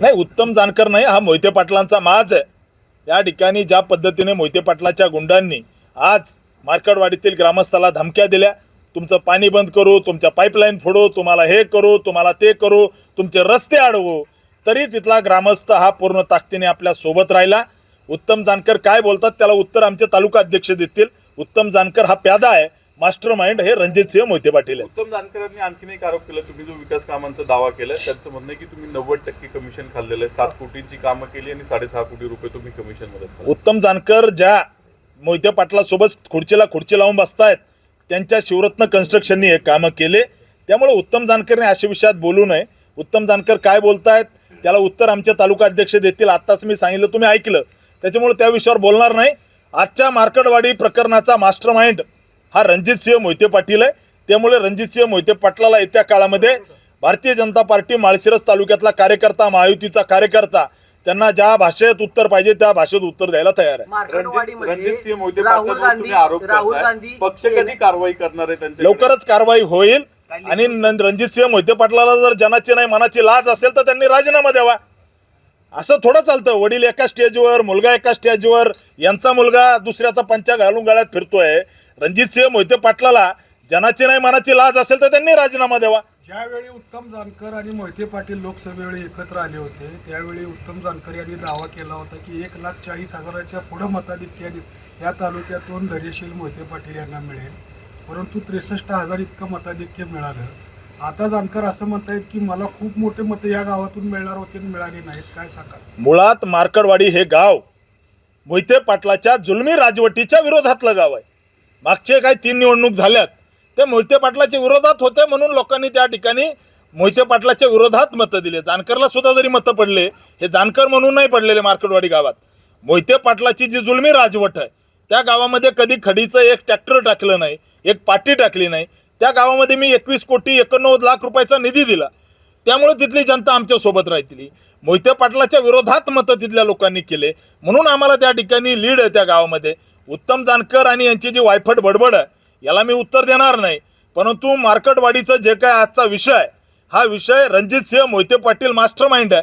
नाही उत्तम जानकर नाही हा मोहिते पाटलांचा माज आहे. या ठिकाणी ज्या पद्धतीने मोहिते पाटलाच्या गुंडांनी आज मार्कडवाडीतील ग्रामस्थाला धमक्या दिल्या तुमचं पाणी बंद करू तुमच्या पाईपलाईन फोडू तुम्हाला हे करू तुम्हाला ते करू तुमचे रस्ते अडवू तरी तिथला ग्रामस्थ हा पूर्ण ताकदीने आपल्यासोबत राहिला. उत्तम जानकर काय बोलतात त्याला उत्तर आमचे तालुका अध्यक्ष देतील. उत्तम जानकर हा प्यादा आहे. मास्टर माइंड हे रणजित सिंह मोहिते पाटील आहेत. उत्तम जानकरांनी आणखीन एक आरोप केला तुम्ही जो विकास कामांचा दावा केलाय त्यांचं म्हणणं आहे की तुम्ही नव्वद टक्के कमिशन खाल्लेलं आहे. सात कोटींची कामं केली आणि साडेसहा कोटी रुपये तुम्ही कमिशनमध्ये खाल्ले. उत्तम जानकर ज्या मोहिते पाटलासोबत खुर्चीला खुर्ची लावून बसतायत त्यांच्या शिवरत्न कन्स्ट्रक्शननी हे कामं केले. त्यामुळे उत्तम जानकरने अशा विषयात बोलू नये. उत्तम जानकर काय बोलतायत त्याला उत्तर आमचे तालुका अध्यक्ष देतील. आत्ताच मी सांगितलं तुम्ही ऐकलं. त्याच्यामुळे त्या विषयावर बोलणार नाही. आजच्या मार्कडवाडी प्रकरणाचा मास्टर माइंड हा रणजित सिंह मोहिते पाटील आहे. त्यामुळे रणजित सिंह मोहिते पाटलाला येत्या काळामध्ये भारतीय जनता पार्टी माळशिरस तालुक्यातला कार्यकर्ता महायुतीचा कार्यकर्ता त्यांना ज्या भाषेत उत्तर पाहिजे त्या भाषेत उत्तर द्यायला तयार आहे. पक्ष कधी कारवाई करणार आहे त्यांच्या लवकरच कारवाई होईल आणि न- रणजित सिंह मोहिते पाटलाला जर जनाची नाही मनाची लाज असेल तर त्यांनी राजीनामा द्यावा. असं थोडं चालतं. वडील एका स्टेजवर मुलगा एका स्टेजवर यांचा मुलगा दुसऱ्याचा पंचा घालून गाळ्यात फिरतोय. रणजित सिंह मोहिते पाटलाला जनाची नाही मनाची लाज असेल तर त्यांनी राजीनामा द्यावा. ज्यावेळी उत्तम जानकर आणि मोहिते पाटील लोकसभेवेळी एकत्र आले होते त्यावेळी उत्तम जानकर यांनी दावा केला होता की एक लाख चाळीस हजाराच्या पुढं मताधिक्य या तालुक्यातून धैर्यशील मोहिते पाटील यांना मिळेल. परंतु त्रेसष्ट हजार इतकं मताधिक्य मिळालं. आता जानकर असं म्हणतायत की मला खूप मोठे मतं या गावातून मिळणार होते मिळाले नाहीत. काय सांगा मुळात मार्कडवाडी हे गाव मोहिते पाटलाच्या जुलमी राजवटीच्या विरोधातलं गाव आहे. मागचे काही तीन निवडणूक झाल्यात ते मोहिते पाटलाच्या विरोधात होते म्हणून लोकांनी त्या ठिकाणी मोहिते पाटलाच्या विरोधात मतं दिले. जानकरला सुद्धा जरी मतं पडले हे जानकर म्हणून नाही पडलेले मार्केटवाडी गावात. मोहिते पाटलाची जी जुलमी राजवट आहे त्या गावामध्ये कधी खडीचं एक ट्रॅक्टर टाकलं नाही एक पाटी टाकली नाही त्या गावामध्ये मी एकवीस कोटी एकोणनव्वद लाख रुपयाचा निधी दिला. त्यामुळे तिथली जनता आमच्यासोबत राहतली राहतील. मोहिते पाटलाच्या विरोधात मतं तिथल्या लोकांनी केले म्हणून आम्हाला त्या ठिकाणी लीड आहे त्या गावामध्ये. उत्तम जानकर आणि यांची जी वायफट बडबड आहे याला मी उत्तर देणार नाही. परंतु मार्कटवाडीचं जे काय आजचा विषय हा विषय रणजित सिंह मोहिते पाटील मास्टर माइंड आहे.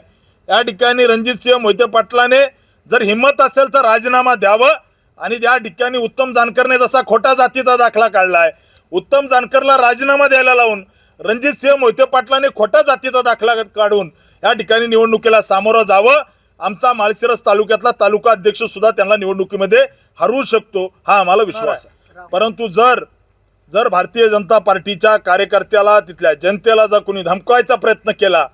या ठिकाणी रणजित सिंह मोहिते पाटलाने जर हिंमत असेल तर राजीनामा द्यावं आणि त्या ठिकाणी उत्तम जानकरने जसा खोटा जातीचा दाखला काढला आहे उत्तम जानकरला राजीनामा द्यायला लावून रणजित सिंह मोहिते पाटलाने खोटा जातीचा दाखला काढून या ठिकाणी निवडणुकीला सामोरं जावं. आमचा माळशिरस तालुक्यातला तालुका अध्यक्ष सुद्धा त्यांना निवडणुकीमध्ये हरवू शकतो हा आम्हाला विश्वास आहे परंतु जर जर भारतीय जनता पार्टीच्या कार्यकर्त्याला तिथल्या जनतेला जर कोणी धमकवायचा प्रयत्न केला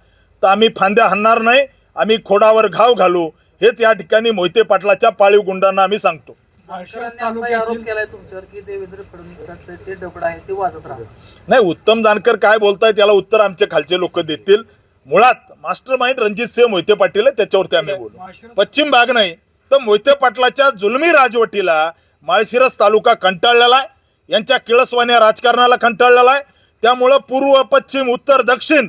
तर आम्ही फांद्या हाणणार नाही आम्ही खोडावर घाव घालू हेच या ठिकाणी मोहिते पाटलाच्या पाळीव गुंडांना आम्ही सांगतो. नाही उत्तम जानकर काय बोलतायत याला उत्तर आमचे खालचे लोक देतील. मुळात मास्टर माइंड रणजित सिंह मोहिते पाटील आहे त्याच्यावरती आम्ही बोलू. पश्चिम भाग नाही तर मोहिते पाटलाच्या जुलमी राजवटीला माळशिरस तालुका कंटाळलेला आहे. यांच्या किळसवान्या राजकारणाला कंटाळलेला आहे. त्यामुळं पूर्व पश्चिम उत्तर दक्षिण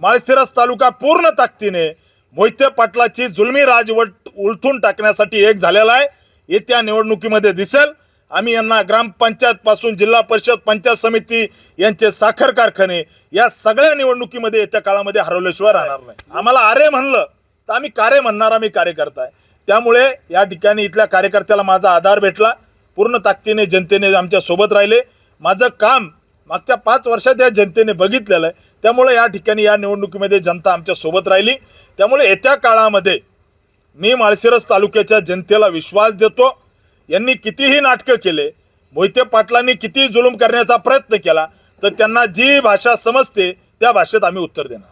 माळशिरस तालुका पूर्ण ताकदीने मोहिते पाटलाची जुलमी राजवट उलथून टाकण्यासाठी एक झालेला आहे. येत्या निवडणुकीमध्ये दिसेल. आम्ही यांना ग्रामपंचायतपासून जिल्हा परिषद पंचायत समिती यांचे साखर कारखाने या सगळ्या निवडणुकीमध्ये येत्या काळामध्ये हरवल्याशिवाय राहणार नाही. आम्हाला आरे म्हणलं तर आम्ही कार्य म्हणणार आम्ही कार्यकर्ता आहे. त्यामुळे या ठिकाणी इथल्या कार्यकर्त्याला माझा आधार भेटला. पूर्ण ताकदीने जनतेने आमच्यासोबत राहिले. माझं काम मागच्या पाच वर्षात या जनतेने बघितलेलं आहे. त्यामुळे या ठिकाणी या निवडणुकीमध्ये जनता आमच्यासोबत राहिली. त्यामुळे येत्या काळामध्ये मी माळशिरस तालुक्याच्या जनतेला विश्वास देतो. यांनी कितीही नाटकं केले मोहिते पाटलांनी किती जुलूम करण्याचा प्रयत्न केला तर त्यांना जी भाषा समजते त्या भाषेत आम्ही उत्तर देणार.